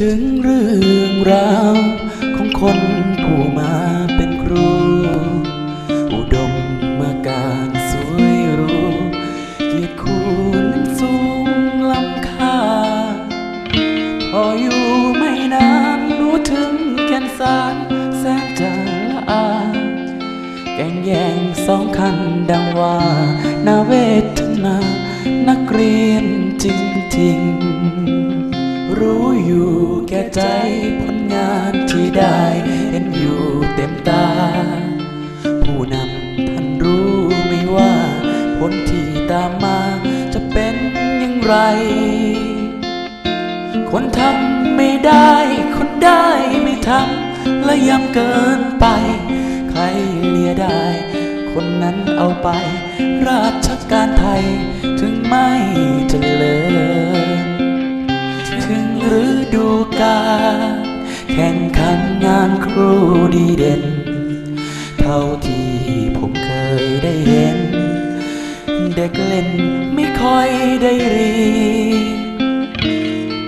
ถึงเรื่องราวของคนผู้มาเป็นครู อุดมมาการสวยรูเกียรติคุณสูงล้ำค่า พออยู่ไม่นานรู้ถึงแก่นสารแสนจะละอาแก่งแย่งสองคันดังว่านาเวทนา นักเรียนจริง ลที่ตามมาจะเป็นอย่างไร คนทำไม่ได้ คนได้ไม่ทำและย้ำเกินไป ใครเลียได้ คนนั้นเอาไป ราชการไทยถึงไม่เจริญถึงฤดูกาลแข่งขันงานครูดีเด่น เท่าที่ อยได้เรียน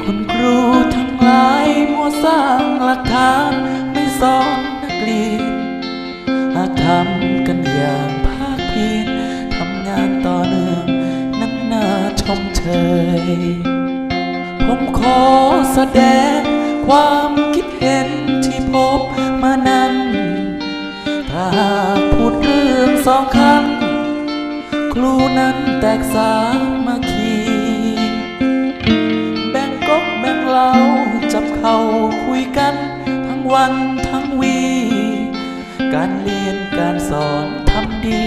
คุณครูทั้งหลายมัวสร้างหลักฐานไม่สอนนักเรียนหาทำกันอย่างภาคเพียรทำงานต่อเนื่องนั้นน่าชมเชยผมขอแสดงความ นั้นแตกสามัคคี แบ่งก๊กแบ่งเหล้าจับเข่าคุยกัน ทั้งวันทั้งวี การเรียนการสอนทำดี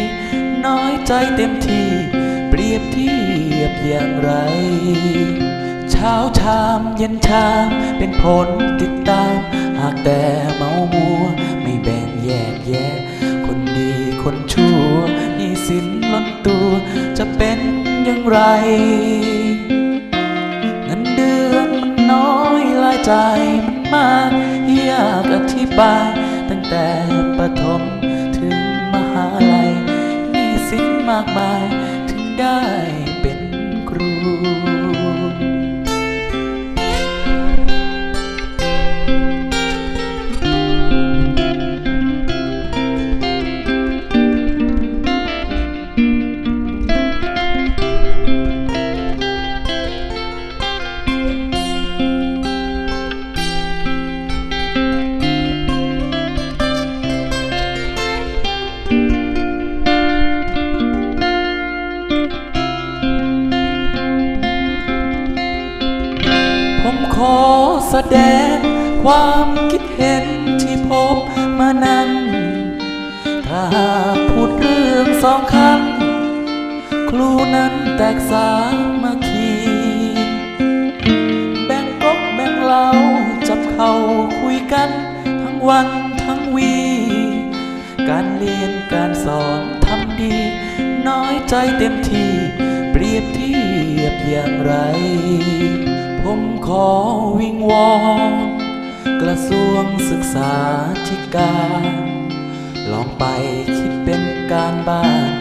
น้อยใจเต็มที่ เปรียบเทียบอย่างไร เช้าชามเย็นชามเป็นผลติดตาม หากแต่เมามัว ไม่แบ่งแยกแยะ คนดีคนชั่ว สินล้นตัวจะเป็นอย่างไรเงินเดือนมันน้อยรายจ่ายมันมากยากอธิบาย ตั้งแต่ประถมถึงมหาลัยมีสินมากมายถึงได้ แสดงความคิดเห็นที่พบมานั้น ถ้าหากพูดเรื่องสองคำครูนั้นแตกสามัคคีแบ่งก๊กแบ่งเหล้าจับเข่าคุยกัน ทั้งวันทั้งวี การเรียนการสอนทำดี น้อยใจเต็มที่ เปรียบเทียบอย่างไร ผมขอ กระทรวงศึกษาธิการ ลองไปคิดเป็นการบ้าน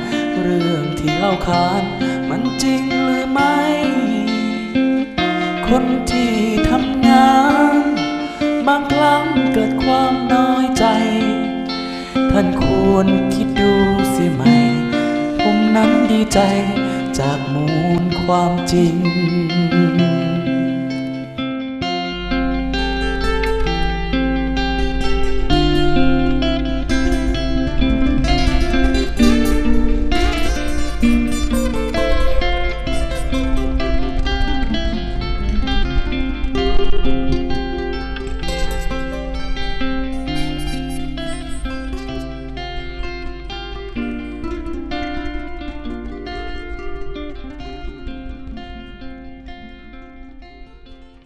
เรื่องที่เล่าขานมันจริงหรือไม่ คนที่ทำงาน บางครั้งเกิดความน้อยใจ ท่านควรคิดดูสิไหม ผมนั้นดีใจจากมูลความจริง